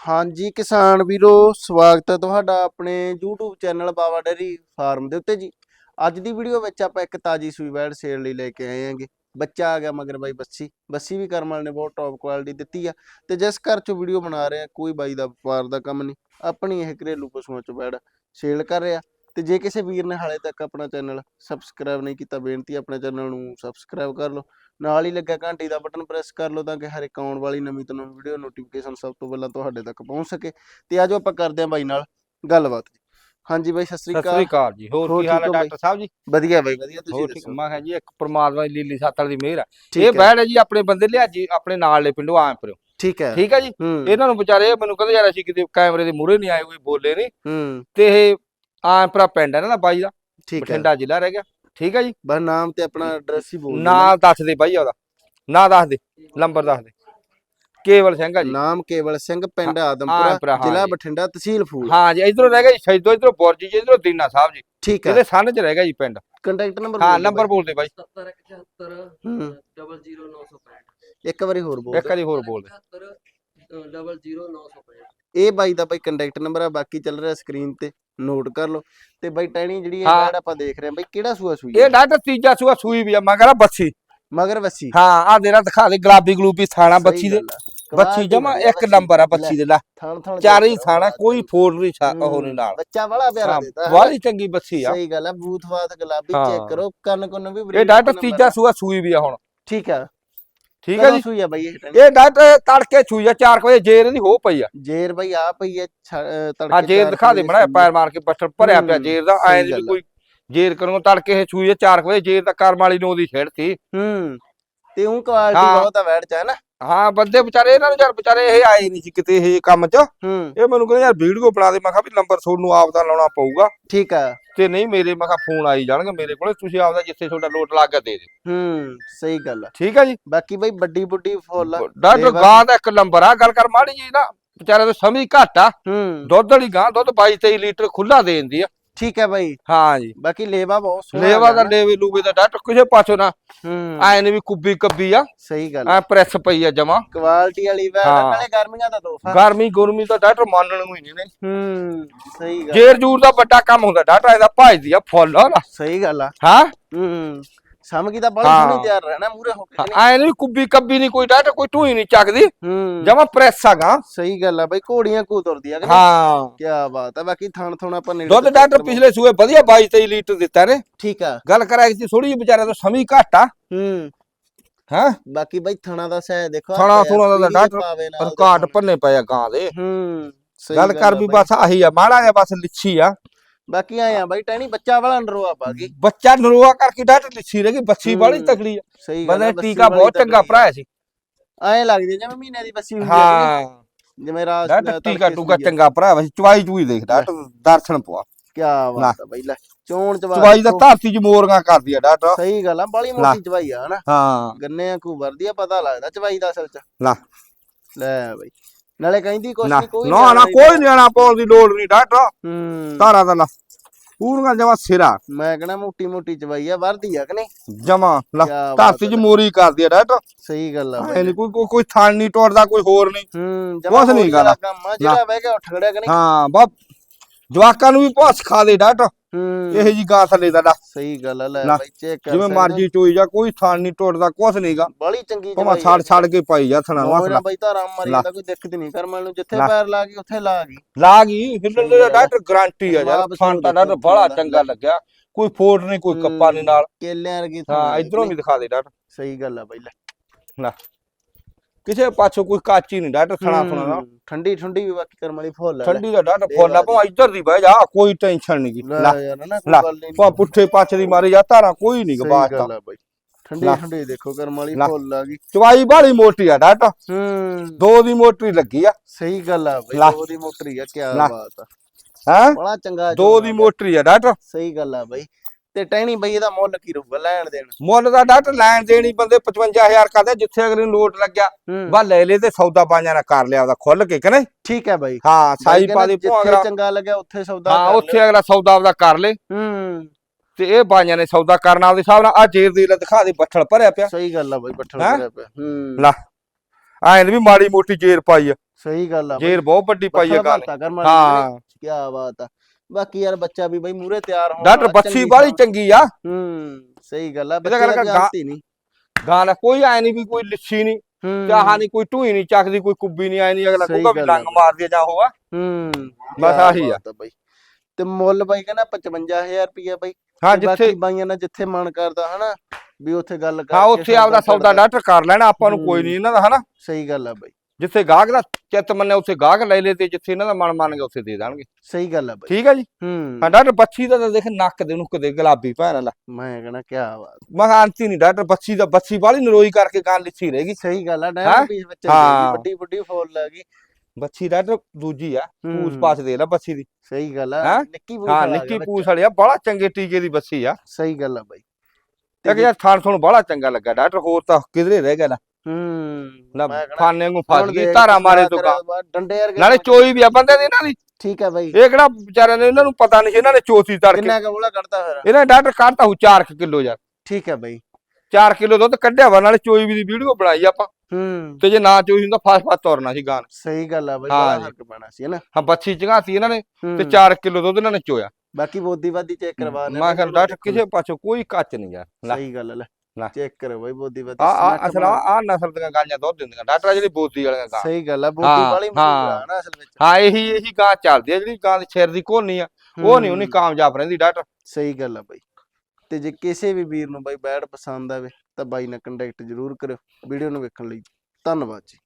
ਹਾਂਜੀ ਕਿਸਾਨ ਵੀਰੋ, ਸਵਾਗਤ ਹੈ ਤੁਹਾਡਾ ਆਪਣੇ YouTube channel Bawa dairy farm ਦੇ ਉੱਤੇ ਜੀ। ਅੱਜ ਦੀ ਵੀਡੀਓ ਵਿੱਚ ਆਪਾਂ ਇੱਕ ਤਾਜੀ ਸੂਈ ਵੈੜ ਸੇਲ ਲਈ ਲੈ ਕੇ ਆਏ ਆਂਗੇ ਬੱਚਾ ਆ ਗਿਆ ਮਗਰ ਬਾਈ ਬੱਸੀ। ਬੱਸੀ ਵੀ ਕਰਮ ਵਾਲੇ ਨੇ ਬਹੁਤ ਟੌਪ ਕੁਆਲਿਟੀ ਦਿੱਤੀ ਆ। ਤੇ ਜਿਸ ਘਰ ਚੋਂ ਵੀਡੀਓ ਬਣਾ ਰਹੇ ਆ, ਕੋਈ ਬਾਈ ਦਾ ਵਪਾਰ ਦਾ ਕੰਮ ਨਹੀਂ। ਆਪਣੀ ਇਹ ਘਰੇਲੂ ਪਸ਼ੂਆਂ ਚੋਂ ਵੈੜ ਸੇਲ ਕਰ ਰਿਹਾ। ਤੇ ਜੇ ਕਿਸੇ ਵੀਰ ਨੇ ਹਾਲੇ ਤੱਕ ਆਪਣਾ ਚੈਨਲ ਸਬਸਕ੍ਰਾਈਬ ਨਹੀਂ ਕੀਤਾ, ਬੇਨਤੀ ਹੈ ਆਪਣੇ ਚੈਨਲ ਨੂੰ ਸਬਸਕ੍ਰਾਈਬ ਕਰ ਲਓ। ਨਾਲ ਹੀ ਲੱਗਾ ਘੰਟੀ ਦਾ ਬਟਨ ਪ੍ਰੈਸ ਕਰ ਲਓ ਤਾਂ ਕਿ ਹਰ ਇੱਕ ਆਉਣ ਵਾਲੀ ਨਵੀਂ ਤੋਂ ਨਵੀਂ ਵੀਡੀਓ ਨੋਟੀਫਿਕੇਸ਼ਨ ਸਭ ਤੋਂ ਪਹਿਲਾਂ ਤੁਹਾਡੇ ਤੱਕ ਪਹੁੰਚ ਸਕੇ। ਤੇ ਆਜੋ ਆਪਾਂ ਕਰਦੇ ਹਾਂ ਬਾਈ ਨਾਲ ਗੱਲਬਾਤ ਹਾਂਜੀ ਬਾਈ ਸਤਿ ਸ੍ਰੀ ਸਤਿ ਸ੍ਰੀ ਅਕਾਲ ਅਕਾਲ ਜੀ। ਹੋਰ ਕੀ ਹਾਲ ਹੈ ਹੋ? ਡਾਕਟਰ ਸਾਹਿਬ ਜੀ? ਵਧੀਆ ਬਾਈ ਵਧੀਆ ਤੁਸੀਂ ਦੱਸੋ? ਮੈਂ ਕਿਹਾ ਜੀ ਇੱਕ ਪ੍ਰਮਾਤਮਾ ਦੀ ਲੀਲੀ ਸਾਤਲ ਦੀ ਮਿਹਰ ਹੈ ਇਹ ਹੈ। ਬੈੜ ਹੈ ਜੀ ਆਪਣੇ ਬੰਦੇ ਲਿਆ ਜੀ ਆਪਣੇ ਨਾਲ ਦੇ ਪਿੰਡੋਂ ਆਏ ਪਰਿਓ ਠੀਕ ਹੈ। ਠੀਕ ਹੈ ਜੀ? ਹੂੰ। ਇਹਨਾਂ ਨੂੰ ਵਿਚਾਰੇ ਮੈਨੂੰ ਕਹਿੰਦੇ ਯਾਰ ਅਸੀਂ ਕਿਤੇ ਕੈਮਰੇ ਦੇ ਮੂਹਰੇ ਨਹੀਂ ਆਏ ਕੋਈ ਬੋਲੇ ਨਹੀਂ। ਹੂੰ। ਤੇ ਇਹ ਆਂਪਰਾ ਪਿੰਡ ਹੈ ਨਾ ਬਾਈ ਦਾ। ਠੀਕ ਹੈ। ਬਠਿੰਡਾ ਜ਼ਿਲ੍ਹਾ ਰਹਿ ਗਿਆ। ਠੀਕ ਹੈ ਜੀ? ਬਸ ਨਾਮ ਤੇ ਆਪਣਾ ਐਡਰੈਸ ਹੀ ਬੋਲ ਦਿਓ ਨਾਂ ਦੱਸ ਦੇ ਬਾਈ ਉਹਦਾ। ਨਾਂ ਦੱਸ ਦੇ ਨੰਬਰ ਦੱਸ ਦੇ। ਕੇਵਲ ਸਿੰਘ ਆ ਜੀ। ਨਾਮ ਕੇਵਲ ਸਿੰਘ ਪਿੰਡ ਆਦਮਪੁਰਾ ਆਦਮਪੁਰਾ, ਹਾਂ ਜ਼ਿਲ੍ਹਾ ਜੀ। ਬਠਿੰਡਾ ਤਹਿਸੀਲ ਫੂਲ। ਹਾਂ ਜੀ ਇਧਰੋਂ ਰਹਿ ਗਿਆ ਜੀ ਸ਼ਹੀਦੋ ਇਧਰੋਂ ਬੁਰਜੀ ਜੀ ਇਧਰੋਂ ਦੀਨਾ ਸਾਹਿਬ ਜੀ। ਠੀਕ ਹੈ ਇਹਦੇ ਸੰਨ ਚ ਰਹਿ ਗਿਆ ਜੀ ਪਿੰਡ। ਕੰਟੈਕਟ ਨੰਬਰ ਹਾਂ ਨੰਬਰ ਬੋਲ ਦੇ ਬਾਈ। 77 ਹੂੰ 00965 ਇੱਕ ਵਾਰੀ ਹੋਰ ਬੋਲ ਇੱਕ ਵਾਰੀ ਹੋਰ ਬੋਲ ਦੇ 00965 ਇਹ ਬਾਈ ਦਾ ਬਾਈ ਕੰਟੈਕਟ ਨੰਬਰ ਆ ਬਾਕੀ ਚੱਲ ਰਿਹਾ ਸਕਰੀਨ ਤੇ ਨੋਟ ਕਰ ਲਓ। ਤੇ ਬਾਈ ਟੈਣੀ ਜਿਹੜੀ ਇਹ ਹਾਂ। ਬੈਡ ਆਪਾਂ ਦੇਖ ਰਹੇ ਹਾਂ ਬਾਈ ਕਿਹੜਾ ਸੂਆ ਸੂਈ ਇਹ ਡਾਕਟਰ ਤੀਜਾ ਸੂਆ ਸੂਈ ਵੀ ਆ ਮੈਂ ਕਹਿੰਦਾ ਬੱਸੀ। ਮਗਰ ਵੱਸੀ ਹਾਂ ਆ ਦੇਰਾ ਦਿਖਾ ਦੇ ਗੁਲਾਬੀ ਗਲੂਬੀ ਥਾਣਾ ਬੱਚੀ ਦੇ। ਆ। ਬੱਚੀ ਜਮਾ ਇੱਕ ਨੰਬਰ ਆ ਬੱਚੀ ਦੇ ਲਾ। ਥਣ ਥਣ ਚਾਰੇ ਹੀ ਥਾਣਾ। ਕੋਈ ਫੋੜ ਨਹੀਂ ਛਾ ਉਹ ਨਹੀਂ ਨਾਲ ਬੱਚਾ ਬੜਾ ਪਿਆਰਾ ਦਿੱਤਾ ਹੈ। ਵਾਲੀ ਚੰਗੀ ਬੱਚੀ ਆ। ਸਹੀ ਗੱਲ ਹੈ ਬੂਥਵਾਤ ਗੁਲਾਬੀ ਹਾਂ। ਚੈੱਕ ਕਰੋ ਕੰਨ ਕੁੰਨ ਵੀ ਇਹ ਬਰੀਕ ਡਾਕਟਰ ਨੰਬਰ ਤੀਜਾ ਆ। ਸੂਆ ਸੂਈ ਵੀ ਆ ਹੁਣ। ਠੀਕ ਆ। ਠੀਕ ਹੈ ਕਦੋਂ ਜੀ? ਸੂਈ ਆ ਬਾਈ ਇਹ ਟੈਣੀ ਇਹ ਡਾਕਟਰ ਤੜਕੇ ਸੂਈ ਆ 4 ਵਜੇ ਜੇਰ ਦੀ ਹੋ ਪਈ ਆ। ਜੇਰ ਬਾਈ ਆ ਪਈ ਹੈ ਛ- ਅਹ ਤੜਕੇ ਆ ਜੇਰ ਚਾਰ ਦਿਖਾ ਦੇ ਵਜੇ ਮੜਾ ਪੈਰ ਮਾਰ ਕੇ ਪੱਥਰ ਭਰਿਆ ਪਿਆ ਹੂੰ, ਜੇਰ ਦਾ ਸਹੀ ਐ ਗੱਲ ਆ। ਕੋਈ ਜੇਰ ਕਰੂੰਗਾ ਤੜਕੇ ਇਹ ਸੂਈ ਆ 4 ਵਜੇ ਜੇਰ ਦਾ ਕਰਮ ਵਾਲੀ ਨੂੰ ਉਹਦੀ ਛੇੜਤੀ ਹੂੰ ਤੇ ਉਹ ਕੁਆਲਿਟੀ ਹਾਂ। ਬਹੁਤ ਆ ਵੈੜ ਚ ਹੈ ਨਾ ਹਾਂ ਬੰਦੇ ਵਿਚਾਰੇ ਇਹਨਾਂ ਨੂੰ ਯਾਰ ਵਿਚਾਰੇ ਇਹ ਆਏ ਨਹੀਂ ਸੀ ਕਿਤੇ ਇਹ ਕੰਮ 'ਚ। ਹੂੰ। ਇਹ ਮੈਨੂੰ ਕਹਿੰਦੇ ਯਾਰ ਵੀਡੀਓ ਬਣਾ ਦੇ ਮੈਂ ਕਿਹਾ ਵੀ ਨੰਬਰ ਤੁਹਾਨੂੰ ਆਪ ਦਾ ਲਾਉਣਾ ਪਊਗਾ। ਠੀਕ ਆ। ਤੇ ਨਹੀਂ ਮੇਰੇ ਮੈਂ ਕਿਹਾ ਫੋਨ ਆਈ ਜਾਣਗੇ ਮੇਰੇ ਕੋਲੇ ਤੁਸੀਂ ਆਪਦਾ ਜਿੱਥੇ ਤੁਹਾਡਾ ਲੋਟ ਲੱਗ ਦੇ ਦਿਓ। ਹੂੰ ਸਹੀ ਗੱਲ ਆ। ਠੀਕ ਹੈ ਜੀ? ਬਾਕੀ ਬਾਈ ਵੱਡੀ ਬੁੱਢੀ ਫੁੱਲ ਆ। ਡਾਕਟਰ ਗਾਂ ਦਾ ਇੱਕ ਨੰਬਰ ਆ ਗੱਲ ਕਰ ਮਾੜੀ ਜੀ ਨਾ। ਵਿਚਾਰੇ ਤੋਂ ਸਮਝ ਘੱਟ ਆ। ਹੂੰ। ਦੁੱਧ ਵਾਲੀ ਗਾਂ ਦੁੱਧ 22 23 ਲੀਟਰ ਖੁੱਲਾ ਦੇ ਦਿੰਦੀ ਆ। ਠੀਕ ਹੈ ਬਾਈ। ਹਾਂ ਜੀ। ਬਾਕੀ ਲੇਵਾ ਬਹੁਤ ਸੋਹਣਾ ਲੇਵਾ ਦਾ। ਲੇਵੇ ਲੂਵੇ ਦਾ ਡਾਕਟਰ ਕਿਸੇ ਪਾਸੋਂ ਨਾ। ਹੂੰ। ਐ ਨੇ ਵੀ ਕੁੱਬੀ ਕੱਬੀ ਆ। ਸਹੀ ਗੱਲ ਐ ਪ੍ਰੈਸ ਪਈ ਆ ਜਮਾ। ਕੁਆਲਿਟੀ ਵਾਲੀ ਆ, ਹਾਂ। ਨਾਲੇ ਗਰਮੀਆਂ ਦਾ ਤੋਹਫਾ ਗਰਮੀ ਗੁਰਮੀ ਤਾਂ ਡਾਕਟਰ ਮੰਨਣ ਨੂੰ ਹੀ ਨਹੀਂ ਨੇ ਹੂੰ ਸਹੀ ਗੱਲ ਜੇਰ ਜੂਰ ਦਾ ਵੱਡਾ ਕੰਮ ਹੁੰਦਾ ਡਾਕਟਰ ਇਹਦਾ ਭਜਦੀ ਆ ਫੁੱਲ ਨਾ ਸਹੀ ਗੱਲ ਆ। ਹਾਂ। ਹੂੰ। ਸਮਗੀ ਤਾਂ ਬੜੀ ਹਾਂ। ਸੋਹਣੀ ਤਿਆਰ ਰਹਿਣਾ ਮੂਰੇ ਹੋ ਕੇ ਐ ਨਹੀਂ ਕੁੱਬੀ ਕੱਬੀ ਨਹੀਂ ਕੋਈ ਡਾਕਟਰ ਕੋਈ ਢੂਈ ਨਹੀਂ ਚੱਕਦੀ। ਹੂੰ। ਜਮਾ ਪ੍ਰੈਸ ਆ ਗਾਂ ਸਹੀ ਗੱਲ ਆ ਬਾਈ ਘੋੜੀਆਂ ਕੋ ਤੁਰਦੀ ਆ ਕਿ ਹਾਂ। ਕੀ ਬਾਤ ਆ ਬਾਕੀ ਥਣ ਥਣ ਆਪਾਂ ਨੇੜੇ ਦੁੱਧ ਤੋਂ ਡਾਕਟਰ ਪਿਛਲੇ ਸੂਏ ਵਧੀਆ 22 23 ਲੀਟਰ ਦਿੱਤਾ ਨੇ। ਠੀਕ ਆ। ਗੱਲ ਕਰਾਈ ਸੀ ਥੋੜੀ ਜਿਹੀ ਵਿਚਾਰਿਆਂ ਤੋਂ ਸਮੀ ਘੱਟ ਆ। ਹੂੰ। ਹਾਂ? ਬਾਕੀ ਬਾਈ ਥਣਾ ਦਾ ਸਹਿ ਦੇਖੋ ਥਣਾ ਥੁਣਾ ਦਾ ਡਾਕਟਰ ਰਿਕਾਰਡ। ਭੰਨੇ ਪਏ ਆ ਗਾਂ ਦੇ। ਹੂੰ ਸਹੀ ਗੱਲ ਕਰ ਆ ਵੀ ਬਾਈ। ਬਸ ਆਹੀ ਆ ਮਾੜਾ ਜਿਹਾ ਬਸ ਲਿੱਛੀ ਆ। ਬਾਕੀ ਆਇਆ ਬਾਈ ਟੈਣੀ ਬੱਚਾ ਵਾਲਾ ਨਰੋਆ ਪਾ ਗਈ ਬੱਚਾ ਨਰੋਆ ਕਰਕੇ ਡਾਕਟਰ ਲਿੱਛੀ ਰਹੀ ਹੂੰ। ਬਾਲੀ ਤਕੜੀ ਆ। ਸਹੀ ਗੱਲ ਬੰਦੇ ਆ, ਬੱਸੀ ਟੀਕਾ ਵਾਲੀ ਬਹੁਤ ਚੰਗਾ ਭਰਾਇਆ ਸੀ। ਆ। ਐਂ ਲੱਗਦੀ ਆ ਜਿਵੇਂ ਮਹੀਨੇ ਦੀ ਬੱਸੀ ਹੁੰਦੀ ਆ ਹਾਂ। ਜਿਵੇਂ ਰਾਤ ਡਾਕਟਰ ਟੀਕਾ ਟੂਕਾ ਚੰਗਾ ਭਰਾਇਆ ਸੀ ਚਵਾਈ ਚੂਈ ਦੇਖ ਡਾਕਟਰ ਦਰਸ਼ਨ ਪਵਾ ਕੀ ਬਾਤ ਆ ਬਾਈ ਲੈ। ਚੋਣ ਚਵਾ ਚਵਾਈ ਦਾ। ਧਰਤੀ ਚ ਮੋਰੀਆਂ ਕਰਦੀ ਆ ਡਾਕਟਰ। ਸਹੀ ਗੱਲ ਆ ਬਾਲੀ। ਮੋਟੀ ਚਵਾਈ ਆ ਹਨਾ। ਹਾਂ। ਗੰਨੇ ਕੋ ਵਰਦੀ ਆ ਪਤਾ ਲੱਗਦਾ ਚਵਾਈ ਦਾ ਅਸਲ ਚ। ਲੈ। ਲੈ ਬਾਈ। ਨਾਲੇ ਕਹਿੰਦੀ ਕੁਛ ਨਾ ਨਹੀਂ ਕੋਈ ਨਾ ਨਾ ਕੋਈ ਨਿਆਣਾ ਪਾਉਣ ਦੀ ਲੋੜ ਨਹੀਂ ਡਾਕਟਰ। ਹੂੰ। ਧਾਰਾ ਦਾ ਲਾ। ਪੂਰੀਆਂ ਜਮਾ ਸਿਰਾ। ਮੈਂ ਕਹਣਾ ਮੋਟੀ ਮੋਟੀ ਚਵਾਈ ਆ ਵਰਦੀ ਆ ਕਿ ਨਹੀਂ? ਜਮਾ ਲਾ। ਕਿਆ ਬਾਤ ਧਰਤੀ ਚ। ਮੋਰੀ ਕਰਦੀ ਆ ਡਾਕਟਰ। ਸਹੀ ਗੱਲ ਆ ਐ ਨੀ ਕੋਈ ਕੋਈ- ਕੋਈ ਥਾਣ ਨਹੀਂ ਟੁੱਟਦਾ ਕੋਈ ਹੋਰ ਨਹੀਂ ਹੂੰ ਕੁਛ ਨੀ ਹੋਲੀ ਗੱਲ। ਵਾਲਾ ਕੰਮ ਆ ਜਿਹੜਾ ਬਹਿ ਕੇ ਉੱਠ ਖੜਿਆ ਕਿ ਨਹੀਂ? ਹਾਂ ਬਾ ਜਵਾਕਾਂ ਨੂੰ ਵੀ ਬਹੁਤ ਸਿਖਾ ਦੇ ਡਾਕਟਰ। ਹੂੰ। ਇਹੋ ਜੀ ਗਾਂ ਥੱਲੇ ਦਾ ਲਾ ਸਹੀ ਗੱਲ ਆ ਲੈ ਲੈ, ਬਾਈ ਚੈੱਕ ਕਰ ਜਿਵੇਂ ਸਕਦੇ ਮਰਜ਼ੀ ਚੋਈ ਜਾ ਕੋਈ ਥਾਣ ਨਹੀਂ ਟੁੱਟਦਾ ਕੁਛ ਨਹੀਂਗਾ ਬੜੀ ਚੰਗੀ ਭਾਵੇਂ ਛੜ ਛੜ ਕੇ ਪਾਈ ਜਾ ਥਣਾ ਲਾ। ਬਾਈ ਤਾਂ ਆਰਾਮ ਮਾਰੀ ਲੈ। ਜਾਂਦਾ ਕੋਈ ਦਿੱਕਤ ਨਹੀਂ ਕਰਮਲ ਨੂੰ ਜਿੱਥੇ ਲੈ। ਪੈਰ ਲਾ ਗਈ ਉੱਥੇ ਲਾ ਗਈ। ਲਾ ਗਈ ਹਿੱਲਣ ਦਾ। ਡਾਕਟਰ ਗਾਰੰਟੀ ਆ ਯਾਰ ਤਾਂ ਦੇਖੋ ਡਾਕਟਰ ਬੜਾ ਦਾ। ਚੰਗਾ ਲੱਗਿਆ। ਕੋਈ ਫੋਟ ਨਹੀਂ ਕੋਈ ਕੱਪਾ ਨਹੀਂ ਨਾਲ। ਕੇਲਿਆਂ ਵਰਗੀ ਹਾਂ ਇਧਰੋਂ ਵੀ ਦਿਖਾ ਦੇ ਡਾਕਟਰ। ਸਹੀ ਗੱਲ ਆ ਬਾਈ ਲੈ। ਕਿਸੇ ਪਾਛੋਂ ਕੋਈ ਕਾਚੀ ਨਹੀਂ ਥਣਾ ਦਾ ਹੂੰ, ਠੰਡੀ ਠੰਡੀ ਵੀ ਬਾਕੀ ਕਰਮ ਵਾਲੀ ਫੁੱਲ ਆ। ਠੰਡੀ ਦਾ ਡਾਕਟਰ ਇਹ ਫੋਲਾ ਗੱਲ ਭਾਵੇਂ ਇੱਧਰ ਦੀ ਬਹਿ ਜਾ ਕੋਈ ਟੈਨਸ਼ਨ ਨਹੀਂ ਲੈ ਲਾ ਪੁੱਠੇ ਪਾਛੇ ਦੀ ਮਾਰੀ ਜਾ ਧਾਰਾ ਕੋਈ ਨਹੀਂ ਆ ਬਾਈ। ਠੰਡੀ। ਠੰਡੀ ਦੇਖੋ ਕਰਮ ਵਾਲੀ। ਫੁੱਲ ਆ ਗਈ। ਚਵਾਈ ਬਾਹਲੀ ਮੋਟੀ ਆ ਡਾਕਟਰ। ਹੂੰ। ਦੋ ਦੀ ਮੋਟਰੀ ਲੱਗੀ ਆ। ਸਹੀ ਗੱਲ ਆ ਬਾਈ। ਦੋ ਦੀ ਮੋਟਰੀ ਆ ਕੀ। ਬਾਤ ਆ। ਹੈ? ਬੜਾ ਚੰਗਾ ਦੋ ਦੀ। ਮੋਟਰੀ ਆ ਡਾਕਟਰ। ਸਹੀ ਗੱਲ ਆ ਬਾਈ। ਤੇ ਟਹਿਣੀ ਬਈ ਇਹਦਾ ਮੁੱਲ ਕੀ ਰਹੂਗਾ ਲੈਣ ਦੇਣ? ਮੁੱਲ ਦਾ ਡਾਕਟਰ ਲੈਣ ਦੇਣੀ ਬੰਦੇ 55000 ਕਰਦੇ ਜਿੱਥੇ ਅਗਲੇ ਨੂੰ ਲੋਟ ਲੱਗਿਆ। ਬਾ ਲੈ ਲੈ ਤੇ ਸੌਦਾ ਬਾਈਆਂ ਨਾਲ ਕਰ ਲਿਆ ਉਹਦਾ ਖੁੱਲ ਕੇ ਕਿ ਨਹੀਂ? ਠੀਕ ਹੈ ਬਾਈ। ਹਾਂ ਸਾਈ ਪਾ ਦੇ ਭੋਗਰਾ ਚੰਗਾ ਲੱਗਿਆ ਉੱਥੇ ਸੌਦਾ ਹਾਂ ਉੱਥੇ ਅਗਲਾ ਸੌਦਾ ਉਹਦਾ ਕਰ ਲੇ। ਹੂੰ। ਤੇ ਇਹ ਬਾਈਆਂ ਨੇ ਸੌਦਾ ਕਰਨਾ ਉਹਦੇ ਹਿਸਾਬ ਨਾਲ ਆ ਜੇਰ ਦੀ ਦਿਖਾ ਦੇ ਬੱਠਲ ਭਰਿਆ ਪਿਆ। ਸਹੀ ਗੱਲ ਆ ਬਾਈ ਬੱਠਲ ਹੈਂ? ਕਰਿਆ ਪਿਆ। ਹੂੰ। ਲਾ ਐਂ ਵੀ ਮਾੜੀ ਮੋਟੀ ਜੇਰ ਪਾਈ ਆ। ਸਹੀ ਗੱਲ ਆ ਜੇਰ ਬਹੁਤ ਵੱਡੀ ਪਾਈ ਆ ਗਾਂ ਨੇ ਕਰ ਮਾਰੀ ਹਾਂ। ਕੀ ਬਾਤ ਆ। ਬਾਕੀ ਯਾਰ ਬੱਚਾ ਵੀ ਬਈ ਮੂਰੇ ਤਿਆਰ ਹੋਣ ਡਾਕਟਰ ਵਾਲਾ, ਬੱਚੀ ਚੰਗੀ ਬਾਲੀ ਥਾਂ- ਚੰਗੀ ਆ। ਹੂੰ ਸਹੀ ਗੱਲ ਆ ਬੱਚੇ ਦਾ ਗਲਤੀ ਨਹੀਂ। ਗਾਂ ਦਾ ਕੋਈ ਐ ਨਹੀਂ ਵੀ ਕੋਈ ਲਿੱਸੀ ਨਹੀਂ ਚਾਹਾਂ ਨਹੀਂ ਕੋਈ ਢੂਈ ਨਹੀਂ ਚੱਕਦੀ ਕੋਈ ਕੁੱਬੀ ਨਹੀਂ ਐ ਨਹੀਂ ਅਗਲਾ ਕਹੂਗਾ ਵੀ ਲੰਗ ਮਾਰਦੀ ਜਾਂ ਹੋਆ ਹੂੰ ਬਸ ਆਹੀ ਆ। ਤੇ ਮੁੱਲ ਬਾਈ ਕਹਿੰਦਾ 55000 ਰੁਪਇਆ ਬਾਈ। ਹਾਂ ਜਿੱਥੇ ਬਾਈਆਂ ਨਾਲ ਜਿੱਥੇ ਮਨ ਕਰਦਾ ਹਨਾ ਵੀ ਉੱਥੇ ਗੱਲ ਕਰਕੇ ਹਾਂ ਉੱਥੇ ਆਪਦਾ ਸੌਦਾ। ਡਾਕਟਰ ਕਰ ਲੈਣਾ ਆਪਾਂ ਨੂੰ ਕੋਈ। ਨਹੀਂ ਇਹਨਾਂ ਦਾ ਹਨਾ। ਸਹੀ ਗੱਲ ਆ ਬਾਈ। ਜਿੱਥੇ ਗਾਹਕ ਦਾ ਚਿੱਤ ਮੰਨੇ ਉੱਥੇ ਗਾਹਕ ਲੈ ਲੇ ਤੇ ਜਿੱਥੇ ਇਹਨਾਂ ਦਾ ਮਨ ਮੰਨ ਗਿਆ ਉੱਥੇ ਦੇ ਦੇਣਗੇ। ਸਹੀ ਗੱਲ ਆ ਬਾਈ। ਠੀਕ ਹੈ ਜੀ? ਹੂੰ। ਹਾਂ ਡਾਕਟਰ ਬੱਚੀ ਦਾ ਤਾਂ ਦੇਖ ਨੱਕ ਦੇ ਨੁੱਕ ਦੇ ਗੁਲਾਬੀ ਭੈਣ ਲਾ ਮੈਂ ਕਹਣਾ ਕੀ ਬਾਤ। ਮੈਂ ਅੰਤੀ ਨਹੀਂ ਡਾਕਟਰ ਬੱਚੀ ਦਾ ਬੱਚੀ ਵਾਲੀ ਨਰੋਈ ਕਰਕੇ ਗਾਂ ਲਿੱਸੀ ਰਹੇਗੀ ਸਹੀ ਗੱਲ ਆ? ਡਾਇਰ ਪੀਸ ਬੱਚੇ। ਵੱਡੀ ਵੱਡੀ ਫੋਲ ਲੱਗੀ ਬੱਚੀ ਡਾਕਟਰ ਦੂਜੀ ਆ ਹੂੰ। ਪਾਛ ਦੇ ਲੈ ਬੱਚੀ ਦੀ। ਸਹੀ ਗੱਲ ਆ? ਨਿੱਕੀ ਪੂਛ ਹਾਂ ਨਿੱਕੀ ਪੂਛ ਵਾਲੀ ਆ ਬੜਾ ਚੰਗੇ ਟੀਕੇ ਦੀ ਬੱਚੀ ਆ। ਸਹੀ ਗੱਲ ਆ ਬਾਈ। ਤੇ ਕਿ ਯਾਰ ਥਾਣ ਥਣ ਬੜਾ ਚੰਗਾ ਲੱਗਾ ਡਾਕਟਰ ਹੋਰ ਤਾਂ ਕਿਧਰੇ ਰਹਿ ਗਿਆ ਨਾ। ਹੂੰ। ਨਾ ਮੈਂ ਕਹਣਾ ਫਾਨੇ ਨੂੰ ਫਸ ਗਈ ਧਾਰਾ ਮਾਰੇ ਤੋਂ ਗਾਂ। ਡੰਡੇ ਵਰਗੇ ਨਾਲੇ ਚੋਈ ਵੀ ਆ ਬੰਦੇ ਦੀ ਇਹਨਾਂ ਦੀ। ਠੀਕ ਆ ਬਾਈ। ਇਹ ਕਿਹੜਾ ਵਿਚਾਰਿਆਂ ਨੇ ਇਹਨਾਂ ਨੂੰ ਪਤਾ ਨਹੀਂ ਸੀ ਇਹਨਾਂ ਨੇ ਚੋਤੀ ਤੜਕੇ। ਕਿੰਨਾ ਕਬੂਲਾ ਕੱਢਦਾ ਫਿਰ? ਇਹਨਾਂ ਨੇ ਡਾਕਟਰ ਕੱਢਤਾ ਹੂ 4 ਕਿਲੋ ਯਾਰ। ਠੀਕ ਆ ਬਾਈ। 4 ਕਿਲੋ ਦੁੱਧ ਕੱਢਿਆ ਵਾ ਨਾਲੇ ਚੋਈ ਵੀ ਦੀ ਵੀਡੀਓ ਬਣਾਈ ਆਪਾਂ। ਹੂੰ। ਤੇ ਜੇ ਨਾ ਚੋਈ ਹੁੰਦਾ ਫਾਸ ਫਾਸ ਤੋਰਨਾ ਸੀ ਗਾਂ। ਨੇ। ਸਹੀ ਗੱਲ ਆ ਬਾਈ ਹਾਂ ਬੜਾ ਜੀ। ਫ਼ਰਕ ਪੈਣਾ ਸੀ ਹਨਾ? ਹਾਂ ਬੱਚੀ ਚਗਾਤੀ ਇਹਨਾਂ ਨੇ ਤੇ ਹੂੰ। 4 ਕਿਲੋ ਦੁੱਧ ਇਹਨਾਂ ਨੇ ਚੋਇਆ। ਬਾਕੀ ਬੋਦੀ ਵਾਦੀ ਚੈੱਕ ਕਰਵਾ ਲੈਣਾ ਮੈਂ ਕਿਹਾ ਡਾਕਟਰ ਕਿਸੇ ਪਾਸੋਂ ਕੋਈ ਕੱਚ ਨਹੀਂ ਯਾਰ ਲੈ। ਸਹੀ ਗੱਲ ਆ ਲੈ। ਲੈ। ਚੈੱਕ ਕਰੋ ਬਾਈ ਬੋਦੀ ਆ ਆ ਅਸਲ ਆ ਆ ਨਸਲ ਦੀਆਂ ਗਾਂਆਂ ਦੁੱਧ ਦਿੰਦੀਆਂ ਡਾਕਟਰ ਜਿਹੜੀ ਬੋਦੀ ਵਾਲੀਆਂ ਗਾਂ। ਸਹੀ ਗੱਲ ਆ ਬੋਦੀ ਹਾਂ, ਵਾਲੀ ਮਸ਼ਹੂਰ ਆ ਹਾਂ। ਨਾ ਅਸਲ ਵਿੱਚ। ਹਾਂ ਇਹੀ ਇਹੀ ਗਾਂ ਚੱਲਦੀ ਆ ਜਿਹੜੀ ਗਾਂ ਦੇ ਸਿਰ ਦੀ ਕੋਹਨੀ ਆ। ਉਹ ਨਹੀਂ ਉਹਨੇ ਹੂੰ, ਕਾਮਯਾਬ ਰਹਿੰਦੀ ਡਾਕਟਰ। ਸਹੀ ਗੱਲ ਆ ਬਾਈ। ਤੇ ਜੇ ਕਿਸੇ ਵੀ ਵੀਰ ਨੂੰ ਬਾਈ ਬੈਡ ਪਸੰਦ ਆਵੇ ਤਾਂ ਬਾਈ ਨਾਲ ਕੰਟੈਕਟ ਜ਼ਰੂਰ ਕਰਿਓ। ਵੀਡੀਓ ਨੂੰ ਵੇਖਣ ਲਈ ਧੰਨਵਾਦ ਜੀ।